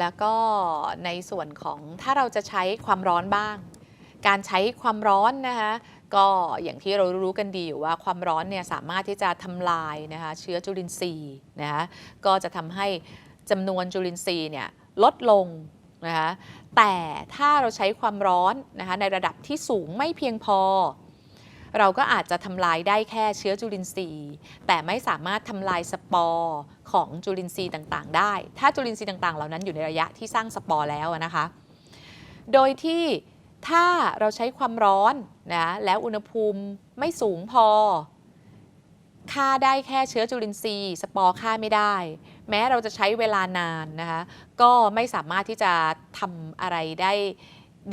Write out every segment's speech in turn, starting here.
แล้วก็ในส่วนของถ้าเราจะใช้ความร้อนบ้าง การใช้ความร้อนนะคะก็อย่างที่เรารู้กันดีอยู่ว่าความร้อนเนี่ยสามารถที่จะทำลายนะคะเชื้อจุลินทรีย์นะคะก็จะทำให้จำนวนจุลินทรีย์เนี่ยลดลงนะคะแต่ถ้าเราใช้ความร้อนนะคะในระดับที่สูงไม่เพียงพอ เราก็อาจจะทำลายได้แค่เชื้อจุลินทรีย์ แต่ไม่สามารถทำลายสปอร์ของจุลินทรีย์ต่างๆ ได้ ถ้าจุลินทรีย์ต่างๆ เหล่านั้นอยู่ในระยะที่สร้างสปอร์แล้วนะคะ โดยที่ถ้าเราใช้ความร้อนนะแล้วอุณหภูมิไม่สูงพอฆ่าได้แค่เชื้อจุลินทรีย์ สปอร์ฆ่าไม่ได้ แม้เราจะใช้เวลานานนะคะก็ไม่สามารถที่จะทำอะไรได้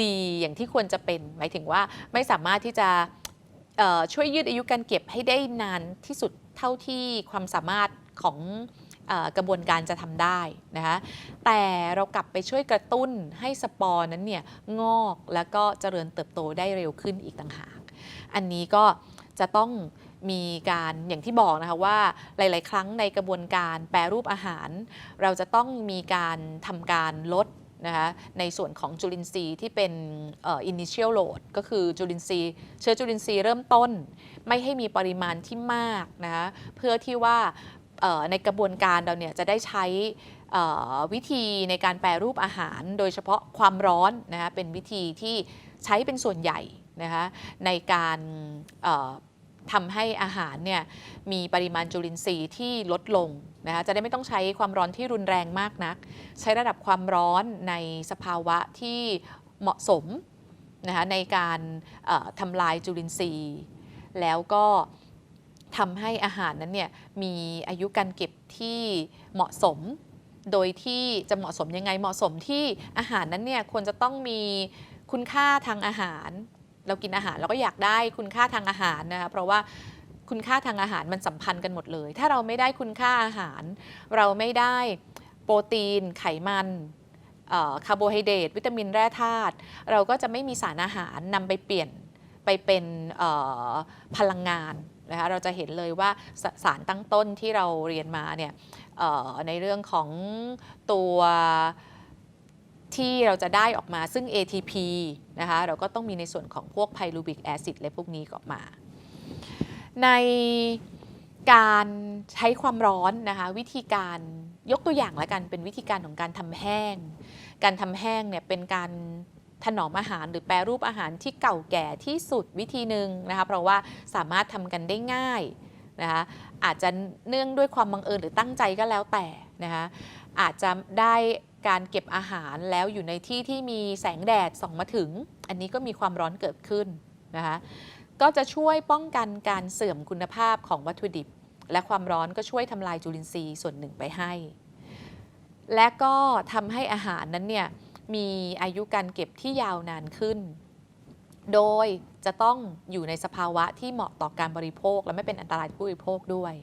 ดีอย่างที่ควรจะเป็น หมายถึงว่าไม่สามารถที่จะ ช่วยยืดอายุการเก็บให้ได้นานที่สุดเท่าที่ความสามารถของกระบวนการจะทำได้นะคะแต่เรากลับไปช่วยกระตุ้นให้สปอร์นั้นเนี่ยงอกแล้วก็เจริญเติบโตได้เร็วขึ้นอีกต่างหาก อันนี้ก็จะต้องมีการอย่างที่บอกนะคะว่าหลาย ๆ ครั้งในกระบวนการแปรรูปอาหาร เราจะต้องมีการทำการลด นะคะในส่วนของจุลินทรีย์ที่เป็นอ่อ initial load ก็คือจุลินทรีย์เชื้อจุลินทรีย์เริ่มต้น ไม่ให้มีปริมาณที่มากนะคะเพื่อที่ว่าในกระบวนการเราเนี่ยจะได้ใช้วิธีในการแปรรูปอาหาร โดยเฉพาะความร้อนนะคะเป็นวิธีที่ใช้เป็นส่วนใหญ่นะคะในการ ทำให้อาหารเนี่ยมีปริมาณจุลินทรีย์ที่ลดลงนะคะจะได้ไม่ต้องใช้ความร้อนที่รุนแรงมากนัก ใช้ระดับความร้อนในสภาวะที่เหมาะสมนะคะในการทำลายจุลินทรีย์ แล้วก็ทำให้อาหารนั้นเนี่ยมีอายุการเก็บที่เหมาะสม โดยที่จะเหมาะสมยังไงเหมาะสมที่อาหารนั้นเนี่ยควรจะต้องมีคุณค่าทางอาหาร เรากินอาหารเราก็อยากได้คุณค่าทางอาหารนะคะเพราะว่าคุณค่าทางอาหารมันสัมพันธ์กันหมดเลย ถ้าเราไม่ได้คุณค่าอาหาร เราไม่ได้โปรตีน ไขมันคาร์โบไฮเดรตวิตามินแร่ธาตุเราก็จะไม่มีสารอาหารนำไปเปลี่ยนไปเป็นพลังงานนะคะเราจะเห็นเลยว่าสสารตั้งต้นที่เราเรียนมาเนี่ยในเรื่องของตัว ที่เราจะได้ออกมาซึ่ง ATP นะคะเราก็ต้องมีในส่วนของพวกไพรูบิกแอซิดและพวกนี้ออกมา ในการใช้ความร้อนนะคะวิธีการยกตัวอย่างละกันเป็นวิธีการของการทำแห้ง การทำแห้งเนี่ยเป็นการถนอมอาหารหรือแปรรูปอาหารที่เก่าแก่ที่สุดวิธีหนึ่งนะคะเพราะว่าสามารถทำกันได้ง่ายนะคะอาจจะเนื่องด้วยความบังเอิญหรือตั้งใจก็แล้วแต่นะคะอาจจะได้ การเก็บอาหารแล้วอยู่ในที่ที่มีแสงแดดส่องมาถึง อันนี้ก็มีความร้อนเกิดขึ้นนะคะก็จะช่วยป้องกันการเสื่อมคุณภาพของวัตถุดิบ และความร้อนก็ช่วยทำลายจุลินทรีย์ส่วนหนึ่งไปให้ และก็ทำให้อาหารนั้นเนี่ยมีอายุการเก็บที่ยาวนานขึ้น โดยจะต้องอยู่ในสภาวะที่เหมาะต่อการบริโภค และไม่เป็นอันตรายผู้บริโภคด้วย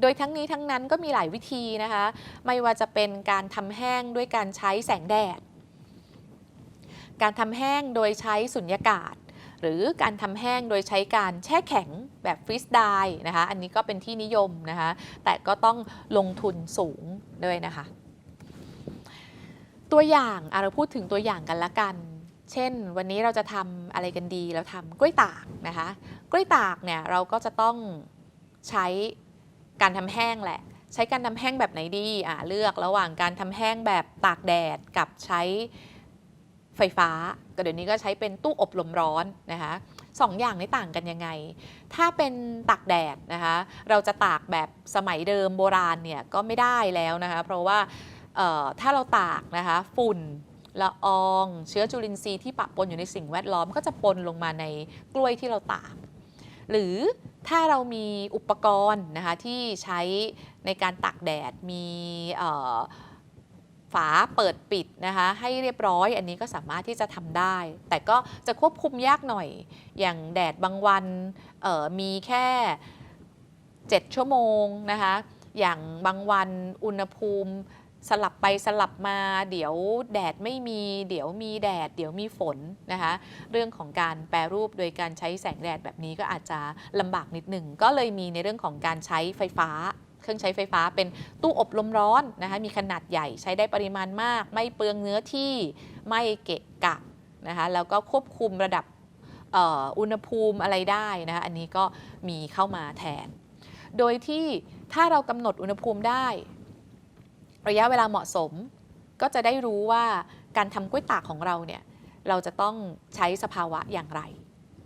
โดยทั้งนี้ทั้งนั้นก็มีหลายวิธีนะคะ ไม่ว่าจะเป็นการทำแห้งด้วยการใช้แสงแดด การทำแห้งโดยใช้สุญญากาศ หรือการทำแห้งโดยใช้การแช่แข็งแบบฟรีสไดร์นะคะ อันนี้ก็เป็นที่นิยมนะคะ แต่ก็ต้องลงทุนสูงด้วยนะคะ ตัวอย่างเราพูดถึงตัวอย่างกันละกันเช่น วันนี้เราจะทำอะไรกันดี เราทำกล้วยตากนะคะ กล้วยตากเนี่ยเราก็จะต้องใช้ การทำแห้งแหละ ใช้การทำแห้งแบบไหนดีอะเลือกระหว่างการทำแห้งแบบตากแดดกับใช้ไฟฟ้า ก็เดี๋ยวนี้ก็ใช้เป็นตู้อบลมร้อนนะคะสองอย่างนี้ต่างกันยังไง ถ้าเป็นตากแดดนะคะ เราจะตากแบบสมัยเดิมโบราณเนี่ยก็ไม่ได้แล้วนะคะ เพราะว่าถ้าเราตากนะคะฝุ่นละออง เชื้อจุลินทรีย์ที่ปะปนอยู่ในสิ่งแวดล้อม ก็จะปนลงมาในกล้วยที่เราตาก หรือถ้าเรามีอุปกรณ์นะคะที่ใช้ในการตากแดดมีฝาเปิดปิดนะคะให้เรียบร้อยอันนี้ก็สามารถที่จะทำได้ แต่ก็จะควบคุมยากหน่อย อย่างแดดบางวันมีแค่ 7 ชั่วโมงนะคะอย่างบางวันอุณหภูมิ สลับไปสลับมา เดี๋ยวแดดไม่มี เดี๋ยวมีแดด เดี๋ยวมีฝนนะคะ เรื่องของการแปรรูปโดยการใช้แสงแดดแบบนี้ก็อาจจะลำบากนิดหนึ่ง ก็เลยมีในเรื่องของการใช้ไฟฟ้าเครื่องใช้ไฟฟ้าเป็นตู้อบลมร้อนนะคะมีขนาดใหญ่ใช้ได้ปริมาณมาก ไม่เปลืองเนื้อที่ไม่เกะกะนะคะแล้วก็ควบคุมระดับอออุณหภูมิอะไรได้นะคะอันนี้ก็มีเข้ามาแทน โดยที่ถ้าเรากำหนดอุณหภูมิได้ ระยะเวลาเหมาะสม ก็จะได้รู้ว่าการทำกล้วยตากของเราเนี่ยเราจะต้องใช้สภาวะอย่างไร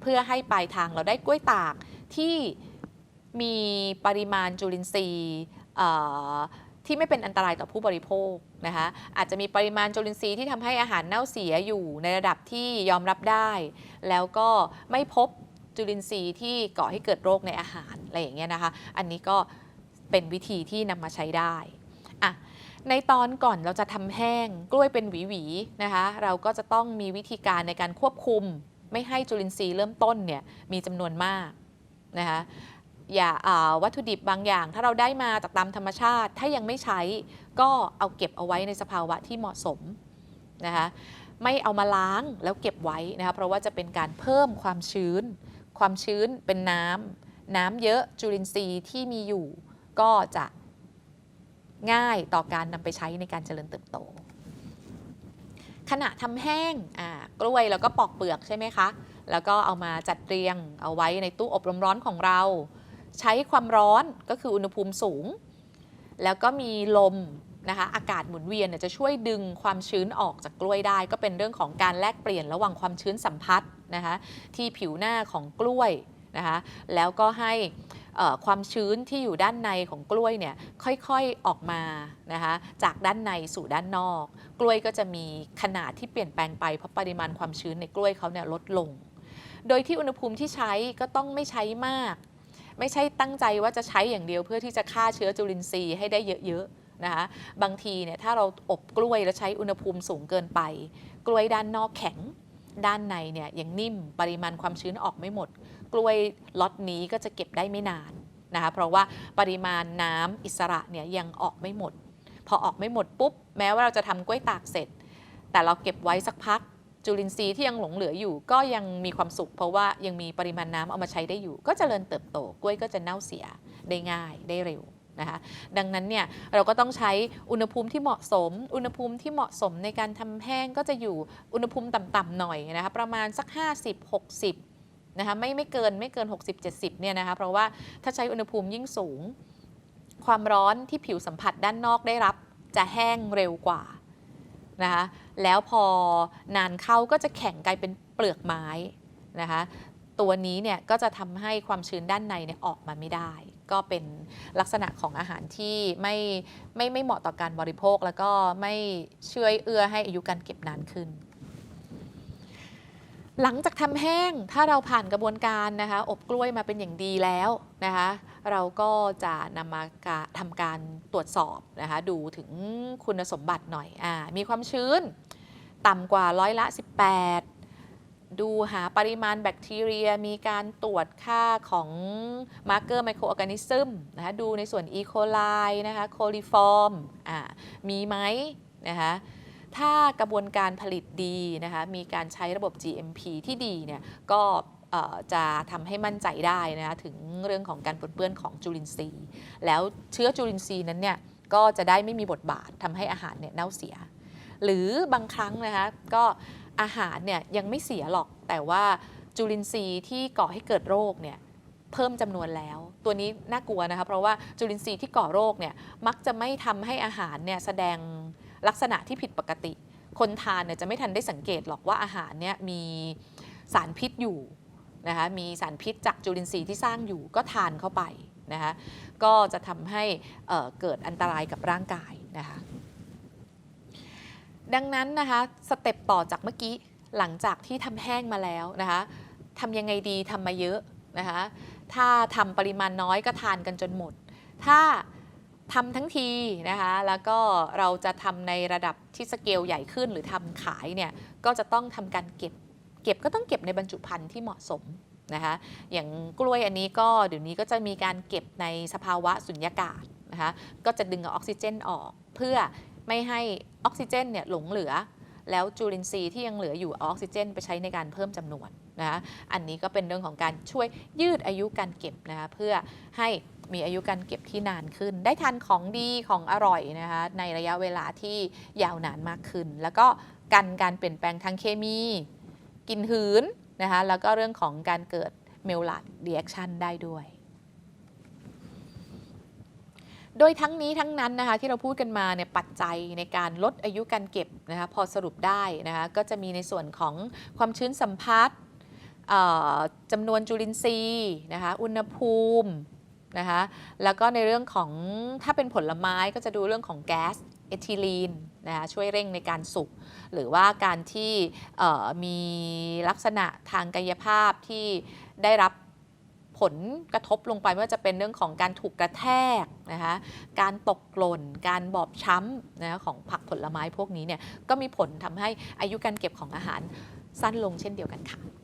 เพื่อให้ปลายทางเราได้กล้วยตากที่มีปริมาณจุลินทรีย์ที่ไม่เป็นอันตรายต่อผู้บริโภคนะคะอาจจะมีปริมาณจุลินทรีย์ที่ทำให้อาหารเน่าเสียอยู่ในระดับที่ยอมรับได้ แล้วก็ไม่พบจุลินทรีย์ที่ก่อให้เกิดโรคในอาหารอะไรอย่างเงี้ยนะคะ อันนี้ก็เป็นวิธีที่นำมาใช้ได้อะ ในตอนก่อนเราจะทำแห้งกล้วยเป็นหวีๆนะคะ เราก็จะต้องมีวิธีการในการควบคุม ไม่ให้จุลินทรีย์เริ่มต้นเนี่ยมีจำนวนมากนะคะอย่าาวัตถุดิบบางอย่าง ถ้าเราได้มาจากตามธรรมชาติ ถ้ายังไม่ใช้ก็เอาเก็บเอาไว้ในสภาวะที่เหมาะสมนะคะไม่เอามาล้างแล้วเก็บไว้นะคะเพราะว่าจะเป็นการเพิ่มความชื้น ความชื้นเป็นน้ำน้ำเยอะจุลินทรีย์ที่มีอยู่ ก็จะ ง่ายต่อการนำไปใช้ในการเจริญเติบโต ขณะทำแห้งกล้วยแล้วก็ปอกเปลือกใช่ไหมคะ แล้วก็เอามาจัดเรียงเอาไว้ในตู้อบลมร้อนของเรา ใช้ความร้อนก็คืออุณหภูมิสูง แล้วก็มีลมนะคะอากาศหมุนเวียนจะช่วยดึงความชื้นออกจากกล้วยได้ ก็เป็นเรื่องของการแลกเปลี่ยนระหว่างความชื้นสัมผัสนะคะที่ผิวหน้าของกล้วยนะคะแล้วก็ให้ ความชื้นที่อยู่ด้านในของกล้วยเนี่ยค่อยๆออกมานะคะจากด้านในสู่ด้านนอก กล้วยก็จะมีขนาดที่เปลี่ยนแปลงไปเพราะปริมาณความชื้นในกล้วยเขาเนี่ยลดลง โดยที่อุณหภูมิที่ใช้ก็ต้องไม่ใช้มาก ไม่ใช่ตั้งใจว่าจะใช้อย่างเดียวเพื่อที่จะฆ่าเชื้อจุลินทรีย์ให้ได้เยอะๆนะคะบางทีเนี่ยถ้าเราอบกล้วยแล้วใช้อุณหภูมิสูงเกินไป กล้วยด้านนอกแข็งด้านในเนี่ยยังนิ่มปริมาณความชื้นออกไม่หมด กล้วยล็อตนี้ก็จะเก็บได้ไม่นานนะคะเพราะว่าปริมาณน้ำอิสระเนี่ยยังออกไม่หมด พอออกไม่หมดปุ๊บ แม้ว่าเราจะทำกล้วยตากเสร็จ แต่เราเก็บไว้สักพัก จุลินทรีย์ที่ยังหลงเหลืออยู่ ก็ยังมีความสุข เพราะว่ายังมีปริมาณน้ำเอามาใช้ได้อยู่ ก็จเจริญเติบโตกล้วยก็จะเน่าเสียได้ง่ายได้เร็วนะคะดังนั้นเนี่ยเราก็ต้องใช้อุณหภูมิที่เหมาะสม อุณหภูมิที่เหมาะสมในการทำแห้งก็จะอยู่อุณหภูมิต่ำๆหน่อยนะคะประมาณสัก 50 60 นะคะไม่ไม่เกินไม่เกิน 60 70เนี่ยนะคะเพราะว่าถ้าใช้อุณหภูมิยิ่งสูง ความร้อนที่ผิวสัมผัสด้านนอกได้รับ จะแห้งเร็วกว่านะคะแล้วพอนานเข้าก็จะแข็งกลายเป็นเปลือกไม้นะคะตัวนี้เนี่ยก็จะทำให้ความชื้นด้านในเนี่ยออกมาไม่ได้ ก็เป็นลักษณะของอาหารที่ไม่ไม่ไม่เหมาะต่อการบริโภค แล้วก็ไม่ช่วยเอื้อให้อายุการเก็บนานขึ้น หลังจากทำแห้งถ้าเราผ่านกระบวนการนะคะ อบกล้วยมาเป็นอย่างดีแล้วนะคะ เราก็จะนำมาทำการตรวจสอบนะคะ ดูถึงคุณสมบัติหน่อยอามีความชื้น ต่ำกว่าร้อยละ 18 ดูหาปริมาณแบคทีเรีย มีการตรวจค่าของมาร์เกอร์ไมโครออร์แกนิซึมนะคะดูในส่วนอีโคไลนะคะโคลิฟอร์มมีไหมนะคะ ถ้ากระบวนการผลิตดีนะคะมีการใช้ระบบ GMP ที่ดีเนี่ยก็จะทำให้มั่นใจได้นะคะถึงเรื่องของการปนเปื้อนของจุลินทรีย์ แล้วเชื้อจุลินทรีย์นั้นเนี่ยก็จะได้ไม่มีบทบาททำให้อาหารเนี่ยเน่าเสีย หรือบางครั้งนะคะก็อาหารเนี่ยยังไม่เสียหรอกแต่ว่าจุลินทรีย์ที่ก่อให้เกิดโรคเนี่ยเพิ่มจำนวนแล้ว ตัวนี้น่ากลัวนะคะเพราะว่าจุลินทรีย์ที่ก่อโรคเนี่ยมักจะไม่ทำให้อาหารเนี่ยแสดง ลักษณะที่ผิดปกติ คนทานเนี่ยจะไม่ทันได้สังเกตหรอกว่าอาหารเนี่ยมีสารพิษอยู่นะคะมีสารพิษจากจุลินทรีย์ที่สร้างอยู่ก็ทานเข้าไปนะคะก็จะทำให้เเกิดอันตรายกับร่างกายนะคะดังนั้นนะคะสเต็ปต่อจากเมื่อกี้หลังจากที่ทำแห้งมาแล้วนะคะทำยังไงดีทำมาเยอะนะคะถ้าทำปริมาณน้อยก็ทานกันจนหมด ถ้า ทำทั้งทีนะคะ แล้วก็เราจะทำในระดับที่สเกลใหญ่ขึ้นหรือทำขายเนี่ยก็จะต้องทำการเก็บ เก็บก็ต้องเก็บในบรรจุภัณฑ์ที่เหมาะสมนะคะอย่างกล้วยอันนี้ก็เดี๋ยวนี้ก็จะมีการเก็บในสภาวะสุญญากาศนะคะก็จะดึงเอาออกซิเจนออก เพื่อไม่ให้ออกซิเจนเนี่ยหลงเหลือ แล้วจุลินทรีย์ที่ยังเหลืออยู่ออกซิเจน ไปใช้ในการเพิ่มจำนวนนะคะอันนี้ก็เป็นเรื่องของการช่วยยืดอายุการเก็บนะคะเพื่อให้ มีอายุการเก็บที่นานขึ้น ได้ทานของดีของอร่อยนะคะในระยะเวลาที่ยาวนานมากขึ้น แล้วก็กันการเปลี่ยนแปลงทางเคมีกินหืนนะคะแล้วก็เรื่องของการเกิดเมลลัดเรีแอคชั่นได้ด้วย โดยทั้งนี้ทั้งนั้นนะคะที่เราพูดกันมาเนี่ยปัจจัยในการลดอายุการเก็บนะคะพอสรุปได้นะคะก็จะมีในส่วนของความชื้นสัมผัสจำนวนจุลินทรีย์นะคะอุณหภูมิ นะคะแล้วก็ในเรื่องของถ้าเป็นผลไม้ก็จะดูเรื่องของแก๊สเอทิลีนนะคะช่วยเร่งในการสุก หรือว่าการที่มีลักษณะทางกายภาพที่ได้รับผลกระทบลงไปไม่ว่าจะเป็นเรื่องของการถูกกระแทกนะคะการตกหล่น การบอบช้ำนะะของผักผลไม้พวกนี้เนี่ยก็มีผลทำให้อายุการเก็บของอาหารสั้นลงเช่นเดียวกันค่ะ